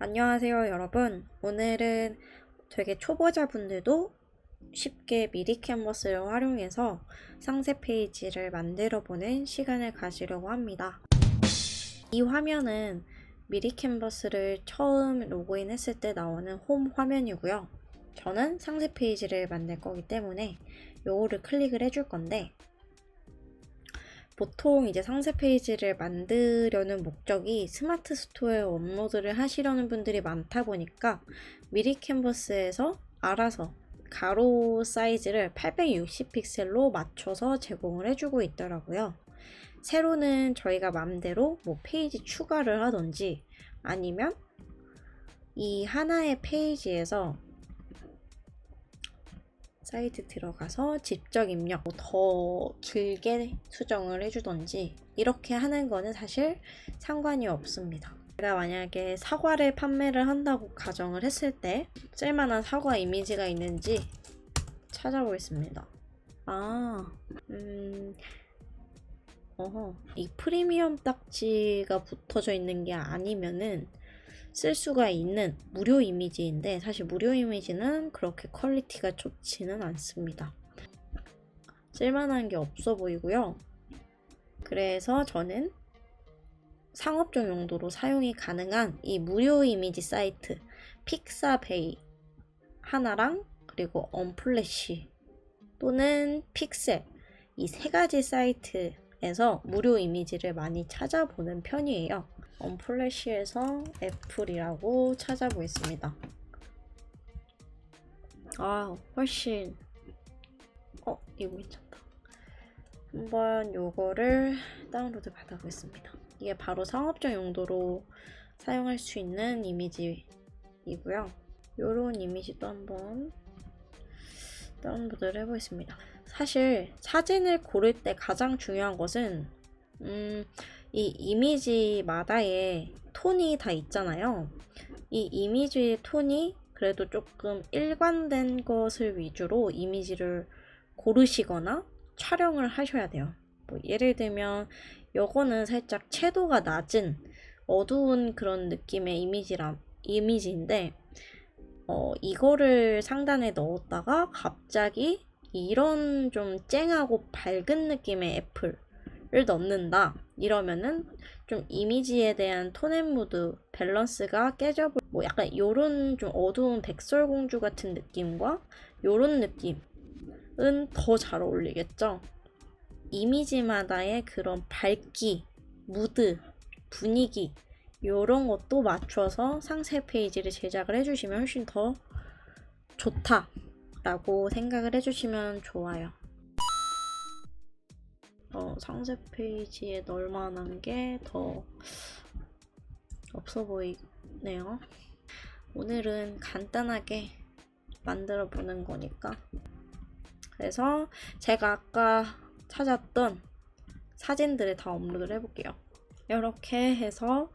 안녕하세요, 여러분. 오늘은 되게 초보자분들도 쉽게 미리 캔버스를 활용해서 상세 페이지를 만들어 보는 시간을 가지려고 합니다. 이 화면은 미리 캔버스를 처음 로그인 했을 때 나오는 홈 화면이고요. 저는 상세 페이지를 만들 거기 때문에 요거를 클릭을 해줄 건데 보통 이제 상세 페이지를 만들려는 목적이 스마트 스토어에 업로드를 하시려는 분들이 많다 보니까 미리 캔버스에서 알아서 가로 사이즈를 860 픽셀로 맞춰서 제공을 해주고 있더라고요. 세로는 저희가 맘대로 뭐 페이지 추가를 하던지 아니면 이 하나의 페이지에서 사이트 들어가서 직접 입력 뭐더 길게 수정을 해주던지 이렇게 하는 거는 사실 상관이 없습니다. 제가 만약에 사과를 판매를 한다고 가정을 했을 때 쓸만한 사과 이미지가 있는지 찾아보겠습니다. 아, 음, 어허, 이 프리미엄 딱지가 붙어져 있는 게 아니면은 쓸 수가 있는 무료 이미지인데 사실 무료 이미지는 그렇게 퀄리티가 좋지는 않습니다. 쓸만한 게 없어 보이고요. 그래서 저는 상업적 용도로 사용이 가능한 이 무료 이미지 사이트 픽사베이 하나랑 그리고 언플래시 또는 픽셀 이 세 가지 사이트에서 무료 이미지를 많이 찾아보는 편이에요. 언플래시에서 애플이라고 찾아보겠습니다. 아, 훨씬 어, 이거 괜찮다. 한번 요거를 다운로드 받아보겠습니다. 이게 바로 상업적 용도로 사용할 수 있는 이미지이고요. 요런 이미지도 한번 다운로드를 해보겠습니다. 사실 사진을 고를 때 가장 중요한 것은 음, 이 이미지마다의 톤이 다 있잖아요. 이 이미지의 톤이 그래도 조금 일관된 것을 위주로 이미지를 고르시거나 촬영을 하셔야 돼요. 뭐 예를 들면 요거는 살짝 채도가 낮은 어두운 그런 느낌의 이미지라 이미지인데 어, 이거를 상단에 넣었다가 갑자기 이런 좀 쨍하고 밝은 느낌의 애플 을 넣는다. 이러면은 좀 이미지에 대한 톤앤무드 밸런스가 깨져볼 뭐 약간 요런 좀 어두운 백설공주 같은 느낌과 요런 느낌은 더 잘 어울리겠죠. 이미지마다의 그런 밝기, 무드, 분위기 요런 것도 맞춰서 상세 페이지를 제작을 해주시면 훨씬 더 좋다라고 생각을 해주시면 좋아요. 어, 상세 페이지에 넣을 만한 게 더 없어 보이네요. 오늘은 간단하게 만들어 보는 거니까. 그래서 제가 아까 찾았던 사진들을 다 업로드를 해볼게요. 이렇게 해서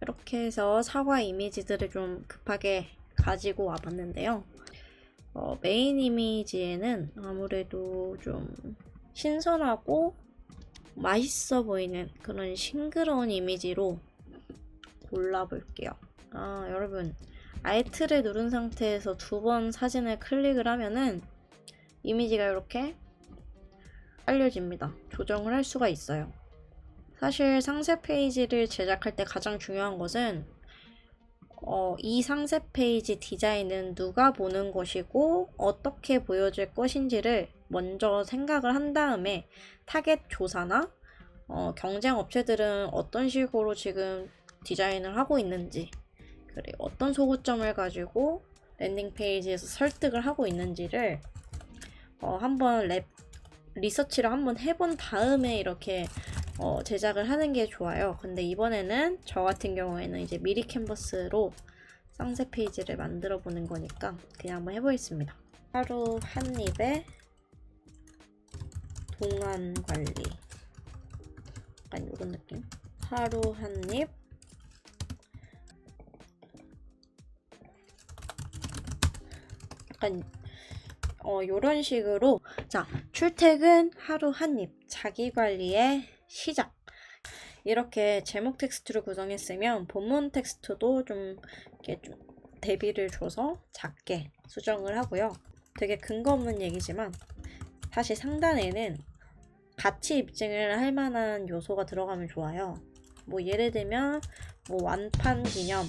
이렇게 해서 사과 이미지들을 좀 급하게 가지고 와봤는데요. 어, 메인 이미지에는 아무래도 좀 신선하고 맛있어 보이는 그런 싱그러운 이미지로 골라볼게요. 아, 여러분. 알트를 누른 상태에서 두 번 사진을 클릭을 하면은 이미지가 이렇게 알려집니다. 조정을 할 수가 있어요. 사실 상세 페이지를 제작할 때 가장 중요한 것은 어, 이 상세 페이지 디자인은 누가 보는 것이고 어떻게 보여질 것인지를 먼저 생각을 한 다음에 타겟 조사나 어, 경쟁 업체들은 어떤 식으로 지금 디자인을 하고 있는지 그리고 어떤 소구점을 가지고 랜딩 페이지에서 설득을 하고 있는지를 어, 한번 랩 리서치를 한번 해본 다음에 이렇게 어, 제작을 하는 게 좋아요. 근데 이번에는 저 같은 경우에는 이제 미리 캔버스로 상세 페이지를 만들어 보는 거니까 그냥 한번 해보겠습니다. 하루 한 입에 동안 관리. 약간 이런 느낌. 하루 한 입. 약간 어 요런 식으로 자 출퇴근 하루 한 입 자기 관리의 시작 이렇게 제목 텍스트를 구성했으면 본문 텍스트도 좀 이렇게 좀 대비를 줘서 작게 수정을 하고요. 되게 근거 없는 얘기지만 사실 상단에는 가치 입증을 할 만한 요소가 들어가면 좋아요. 뭐 예를 들면 뭐 완판 기념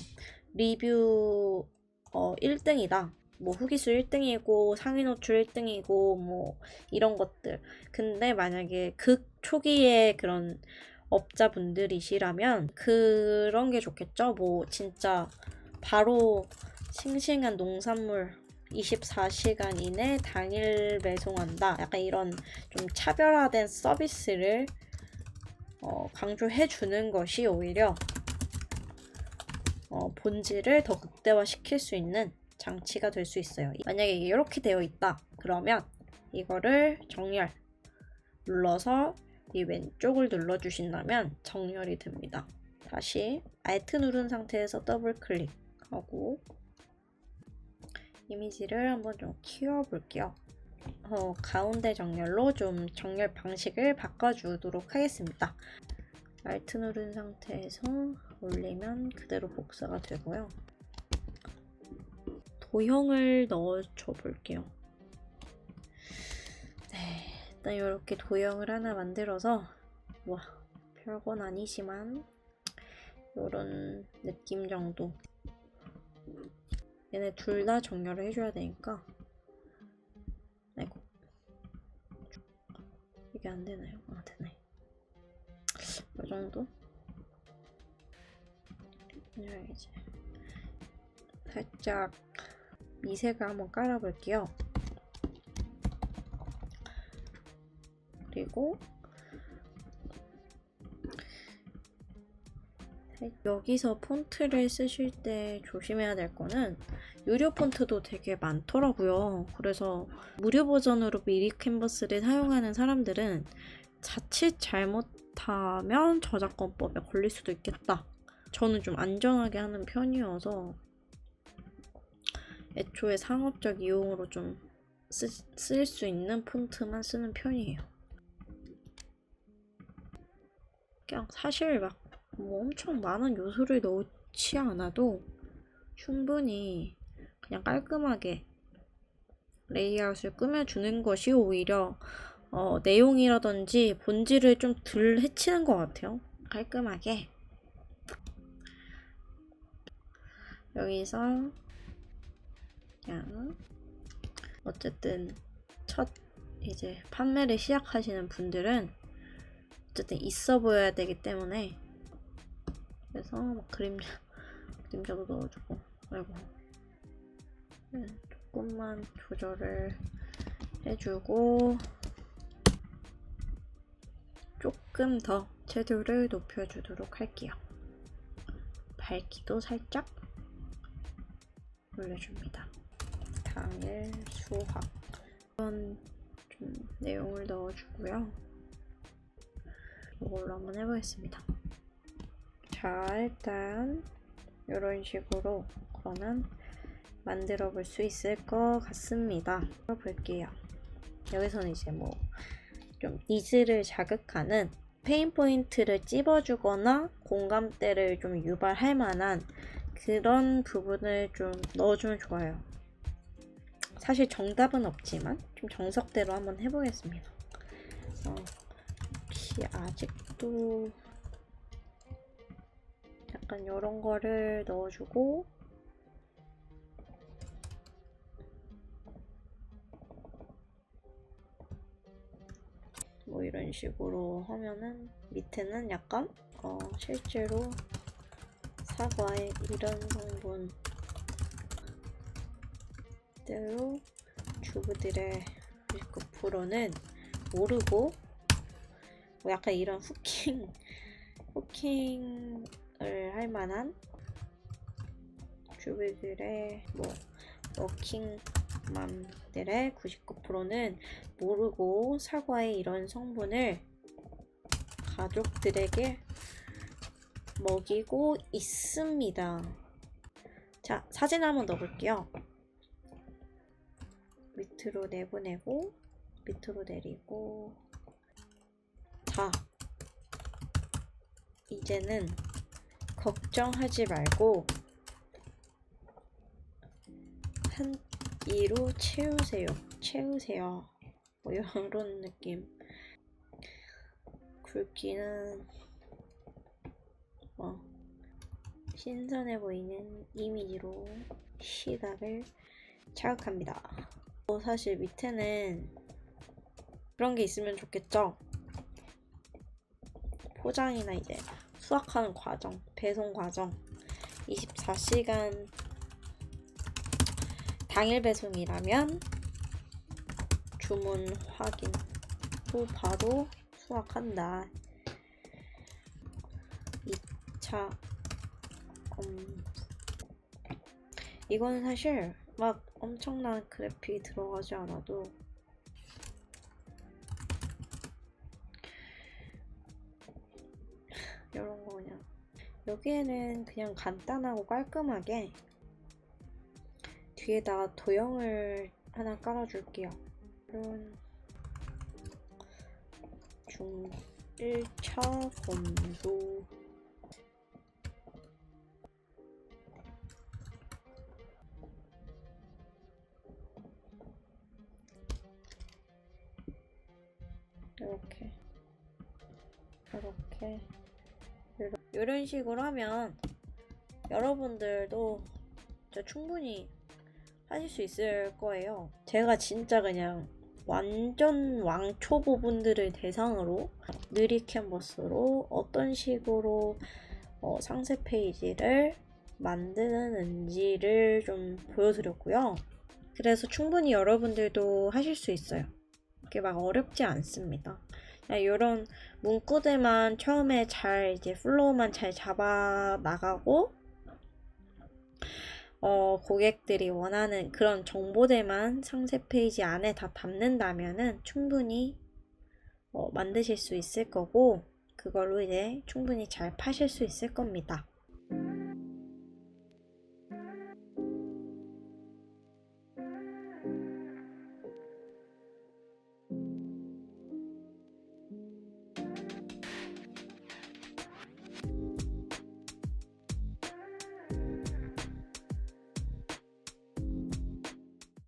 리뷰 어 1등이다. 뭐 후기수 1등이고 상위 노출 1등이고 뭐 이런 것들. 근데 만약에 극 초기에 그런 업자분들이시라면 그런 게 좋겠죠. 뭐 진짜 바로 싱싱한 농산물 24시간 이내 당일 배송한다. 약간 이런 좀 차별화된 서비스를 어, 강조해 주는 것이 오히려 어, 본질을 더 극대화시킬 수 있는 장치가 될 수 있어요. 만약에 이렇게 되어 있다. 그러면 이거를 정렬 눌러서 이 왼쪽을 눌러주신다면 정렬이 됩니다. 다시 Alt 누른 상태에서 더블 클릭하고 이미지를 한번 좀 키워볼게요. 어, 가운데 정렬로 좀 정렬 방식을 바꿔주도록 하겠습니다. Alt 누른 상태에서 올리면 그대로 복사가 되고요. 도형을 넣어줘 볼게요. 네, 일단 이렇게 도형을 하나 만들어서 와 별건 아니지만 이런 느낌 정도. 얘네 둘 다 정렬을 해줘야 되니까. 아이고 이게 안 되나요? 아 되네. 이 정도? 이제 살짝 미색을 한번 깔아볼게요. 그리고 여기서 폰트를 쓰실 때 조심해야 될 거는 유료 폰트도 되게 많더라고요. 그래서 무료 버전으로 미리 캔버스를 사용하는 사람들은 자칫 잘못하면 저작권법에 걸릴 수도 있겠다. 저는 좀 안전하게 하는 편이어서 애초에 상업적 이용으로 좀쓸수 있는 폰트만 쓰는 편이에요. 그냥 사실 막 뭐 엄청 많은 요소를 넣지 않아도 충분히 그냥 깔끔하게 레이아웃을 꾸며주는 것이 오히려 어, 내용이라든지 본질을 좀 덜 해치는 것 같아요. 깔끔하게. 여기서 그냥 어쨌든 첫 이제 판매를 시작하시는 분들은 어쨌든 있어 보여야 되기 때문에 그래서 막 그림자 그림자도 넣어주고 아이고 네, 조금만 조절을 해주고 조금 더 채도를 높여주도록 할게요. 밝기도 살짝 올려줍니다. 당일 수학 이런 좀 내용을 넣어주고요. 이걸로 한번 해보겠습니다. 자, 일단 이런 식으로 그러면 만들어 볼 수 있을 것 같습니다. 볼게요. 여기서는 이제 뭐 좀 니즈를 자극하는 페인 포인트를 찝어주거나 공감대를 좀 유발할 만한 그런 부분을 좀 넣어주면 좋아요. 사실 정답은 없지만 좀 정석대로 한번 해보겠습니다. 어, 혹시 아직도 약간 이런 거를 넣어주고 뭐 이런 식으로 하면은 밑에는 약간 어 실제로 사과의 이런 성분 대로 주부들의 99%는 모르고 뭐 약간 이런 후킹 후킹을 할 만한 주부들의 뭐 워킹맘들의 99%는 모르고 사과의 이런 성분을 가족들에게 먹이고 있습니다. 자, 사진 한번 넣어볼게요. 밑으로 내보내고, 밑으로 내리고. 자, 이제는 걱정하지 말고 한 이로 채우세요. 채우세요. 뭐 이런 느낌. 굵기는 뭐 신선해 보이는 이미지로 시각을 자극합니다. 어, 사실 밑에는 그런 게 있으면 좋겠죠. 포장이나 이제 수확하는 과정, 배송 과정, 24시간 당일 배송이라면 주문 확인 후 바로 수확한다. 2차 음, 이거는 사실 막 엄청난 그래픽이 들어가지 않아도 이런 거 그냥 여기에는 그냥 간단하고 깔끔하게 뒤에다가 도형을 하나 깔아줄게요. 이런 중 1차 검수 이렇게 이렇게 이런 식으로 하면 여러분들도 충분히 하실 수 있을 거예요. 제가 진짜 그냥 완전 왕초보 분들을 대상으로 느리 캔버스로 어떤 식으로 어, 상세 페이지를 만드는지를 좀 보여드렸고요. 그래서 충분히 여러분들도 하실 수 있어요. 그게 막 어렵지 않습니다. 이런 문구들만 처음에 잘 이제 플로우만 잘 잡아 나가고 어, 고객들이 원하는 그런 정보들만 상세 페이지 안에 다 담는다면은 충분히 어, 만드실 수 있을 거고 그걸로 이제 충분히 잘 파실 수 있을 겁니다.